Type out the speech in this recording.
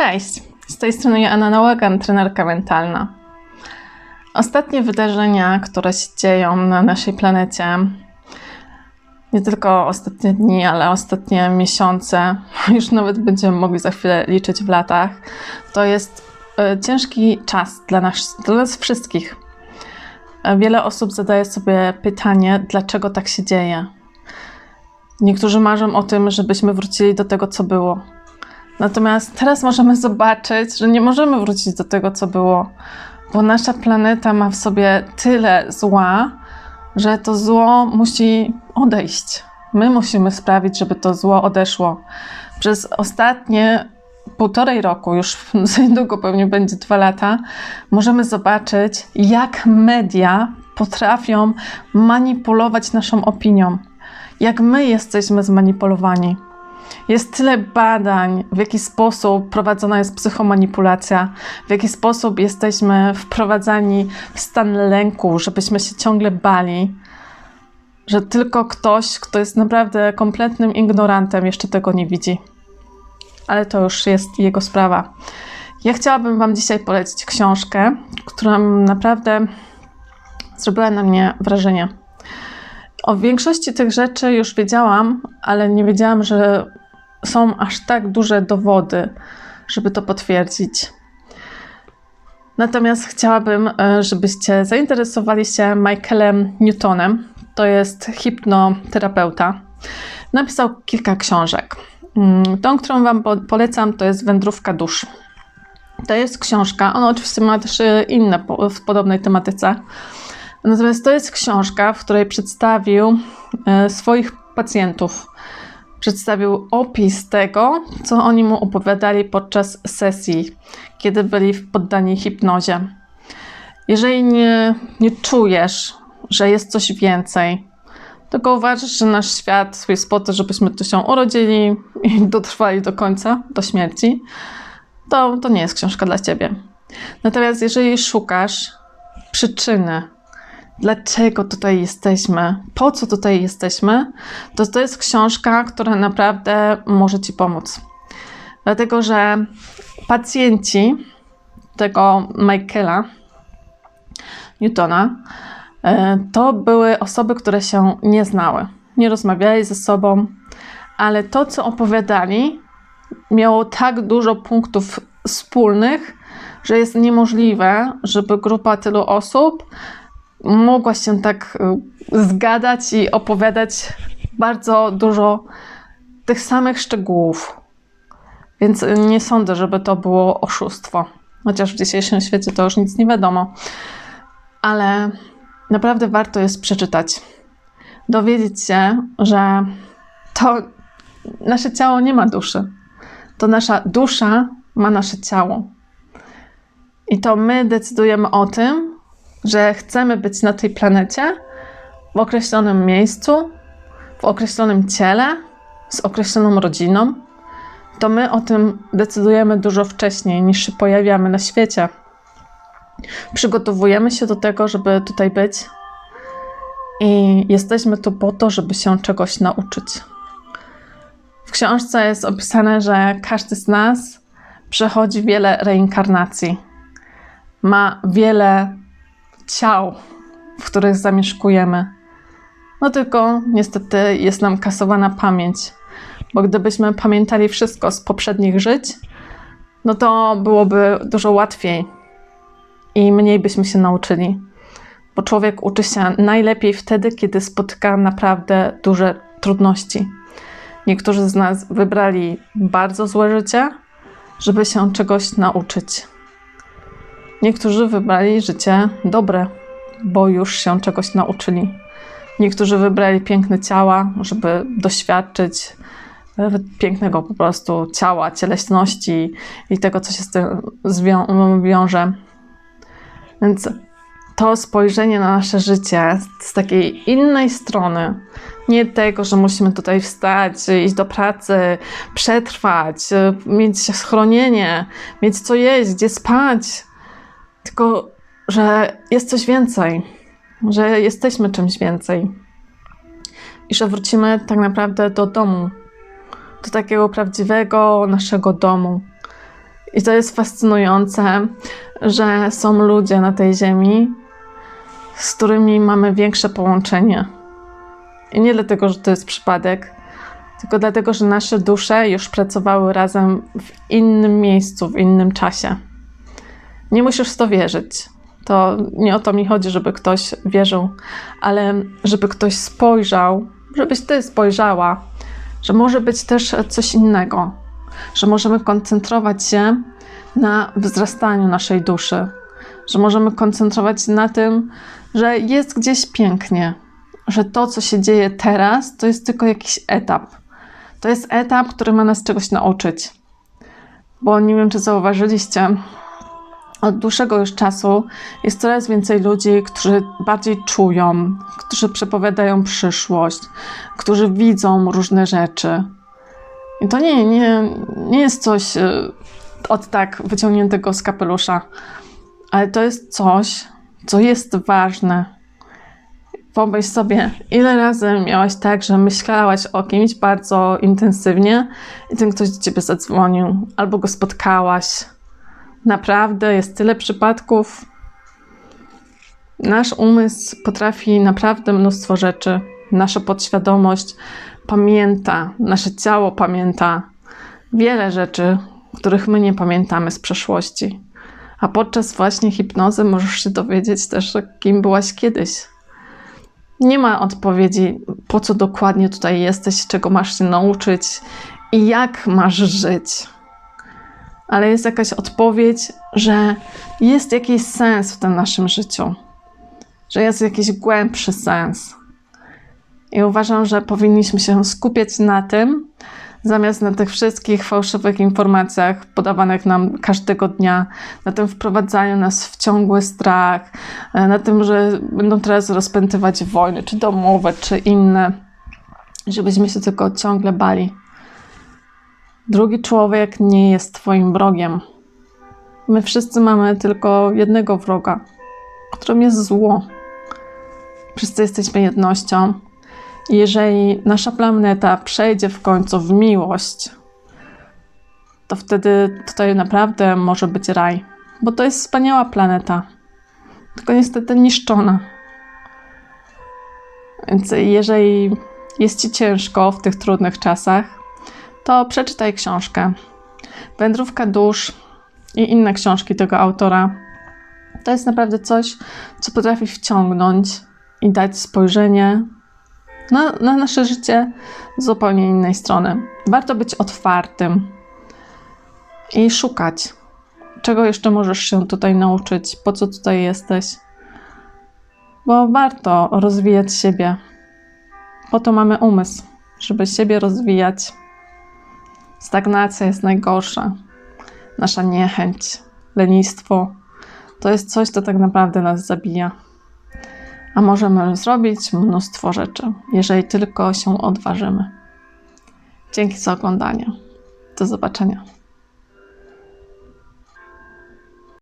Cześć, z tej strony Joanna Nałagan, trenerka mentalna. Ostatnie wydarzenia, które się dzieją na naszej planecie, nie tylko ostatnie dni, ale ostatnie miesiące, już nawet będziemy mogli za chwilę liczyć w latach, to jest e, ciężki czas dla nas, dla nas wszystkich. E, Wiele osób zadaje sobie pytanie, dlaczego tak się dzieje. Niektórzy marzą o tym, żebyśmy wrócili do tego, co było. Natomiast teraz możemy zobaczyć, że nie możemy wrócić do tego, co było, bo nasza planeta ma w sobie tyle zła, że to zło musi odejść. My musimy sprawić, żeby to zło odeszło. Przez ostatnie półtorej roku, już za niedługo pewnie będzie dwa lata, możemy zobaczyć, jak media potrafią manipulować naszą opinią. Jak my jesteśmy zmanipulowani. Jest tyle badań, w jaki sposób prowadzona jest psychomanipulacja, w jaki sposób jesteśmy wprowadzani w stan lęku, żebyśmy się ciągle bali, że tylko ktoś, kto jest naprawdę kompletnym ignorantem, jeszcze tego nie widzi. Ale to już jest jego sprawa. Ja chciałabym Wam dzisiaj polecić książkę, która naprawdę zrobiła na mnie wrażenie. O większości tych rzeczy już wiedziałam, ale nie wiedziałam, że są aż tak duże dowody, żeby to potwierdzić. Natomiast chciałabym, e, żebyście zainteresowali się Michaelem Newtonem. To jest hipnoterapeuta. Napisał kilka książek. Mm, Tą, którą Wam po- polecam, to jest Wędrówka dusz. To jest książka, ona oczywiście ma też e, inne w podobnej tematyce. Natomiast to jest książka, w której przedstawił e, swoich pacjentów. Przedstawił opis tego, co oni mu opowiadali podczas sesji, kiedy byli poddani hipnozie. Jeżeli nie, nie czujesz, że jest coś więcej, tylko uważasz, że nasz świat jest po to, żebyśmy tu się urodzili i dotrwali do końca, do śmierci, to, to nie jest książka dla ciebie. Natomiast jeżeli szukasz przyczyny, dlaczego tutaj jesteśmy, po co tutaj jesteśmy, to to jest książka, która naprawdę może Ci pomóc. Dlatego, że pacjenci tego Michaela Newtona e, to były osoby, które się nie znały, nie rozmawiali ze sobą, ale to, co opowiadali, miało tak dużo punktów wspólnych, że jest niemożliwe, żeby grupa tylu osób mogła się tak y, zgadać i opowiadać bardzo dużo tych samych szczegółów. Więc y, nie sądzę, żeby to było oszustwo. Chociaż w dzisiejszym świecie to już nic nie wiadomo. Ale naprawdę warto jest przeczytać. Dowiedzieć się, że to nasze ciało nie ma duszy. To nasza dusza ma nasze ciało. I to my decydujemy o tym, że chcemy być na tej planecie w określonym miejscu, w określonym ciele, z określoną rodziną, to my o tym decydujemy dużo wcześniej niż się pojawiamy na świecie. Przygotowujemy się do tego, żeby tutaj być i jesteśmy tu po to, żeby się czegoś nauczyć. W książce jest opisane, że każdy z nas przechodzi wiele reinkarnacji. Ma wiele ciał, w których zamieszkujemy. No tylko niestety jest nam kasowana pamięć, bo gdybyśmy pamiętali wszystko z poprzednich żyć, no to byłoby dużo łatwiej i mniej byśmy się nauczyli. Bo człowiek uczy się najlepiej wtedy, kiedy spotyka naprawdę duże trudności. Niektórzy z nas wybrali bardzo złe życie, żeby się czegoś nauczyć. Niektórzy wybrali życie dobre, bo już się czegoś nauczyli. Niektórzy wybrali piękne ciała, żeby doświadczyć e, pięknego po prostu ciała, cieleśności i tego, co się z tym wiąże. Więc to spojrzenie na nasze życie z takiej innej strony, nie tego, że musimy tutaj wstać, iść do pracy, przetrwać, e, mieć schronienie, mieć co jeść, gdzie spać, tylko że jest coś więcej, że jesteśmy czymś więcej i że wrócimy tak naprawdę do domu, do takiego prawdziwego naszego domu. I to jest fascynujące, że są ludzie na tej ziemi, z którymi mamy większe połączenie. I nie dlatego, że to jest przypadek, tylko dlatego, że nasze dusze już pracowały razem w innym miejscu, w innym czasie. Nie musisz w to wierzyć. To nie o to mi chodzi, żeby ktoś wierzył, ale żeby ktoś spojrzał, żebyś ty spojrzała, że może być też coś innego, że możemy koncentrować się na wzrastaniu naszej duszy, że możemy koncentrować się na tym, że jest gdzieś pięknie, że to, co się dzieje teraz, to jest tylko jakiś etap. To jest etap, który ma nas czegoś nauczyć. Bo nie wiem, czy zauważyliście, od dłuższego już czasu jest coraz więcej ludzi, którzy bardziej czują, którzy przepowiadają przyszłość, którzy widzą różne rzeczy. I to nie, nie, nie jest coś y, od tak wyciągniętego z kapelusza, ale to jest coś, co jest ważne. Pomyśl sobie, ile razy miałaś tak, że myślałaś o kimś bardzo intensywnie i ten ktoś do ciebie zadzwonił, albo go spotkałaś. Naprawdę jest tyle przypadków. Nasz umysł potrafi naprawdę mnóstwo rzeczy. Nasza podświadomość pamięta, nasze ciało pamięta wiele rzeczy, których my nie pamiętamy z przeszłości. A podczas właśnie hipnozy możesz się dowiedzieć też, kim byłaś kiedyś. Nie ma odpowiedzi, po co dokładnie tutaj jesteś, czego masz się nauczyć i jak masz żyć. Ale jest jakaś odpowiedź, że jest jakiś sens w tym naszym życiu, że jest jakiś głębszy sens. I uważam, że powinniśmy się skupiać na tym, zamiast na tych wszystkich fałszywych informacjach podawanych nam każdego dnia, na tym wprowadzaniu nas w ciągły strach, na tym, że będą teraz rozpętywać wojny, czy domowe, czy inne, żebyśmy się tylko ciągle bali. Drugi człowiek nie jest Twoim wrogiem. My wszyscy mamy tylko jednego wroga, którym jest zło. Wszyscy jesteśmy jednością jeżeli nasza planeta przejdzie w końcu w miłość, to wtedy tutaj naprawdę może być raj, bo to jest wspaniała planeta, tylko niestety niszczona. Więc jeżeli jest ci ciężko w tych trudnych czasach, to przeczytaj książkę. Wędrówka dusz i inne książki tego autora. To jest naprawdę coś, co potrafi wciągnąć i dać spojrzenie na, na nasze życie z zupełnie innej strony. Warto być otwartym i szukać, czego jeszcze możesz się tutaj nauczyć, po co tutaj jesteś. Bo warto rozwijać siebie. Po to mamy umysł, żeby siebie rozwijać. Stagnacja jest najgorsza. Nasza niechęć, lenistwo to jest coś, co tak naprawdę nas zabija a możemy zrobić mnóstwo rzeczy, jeżeli tylko się odważymy. Dzięki za oglądanie. Do zobaczenia.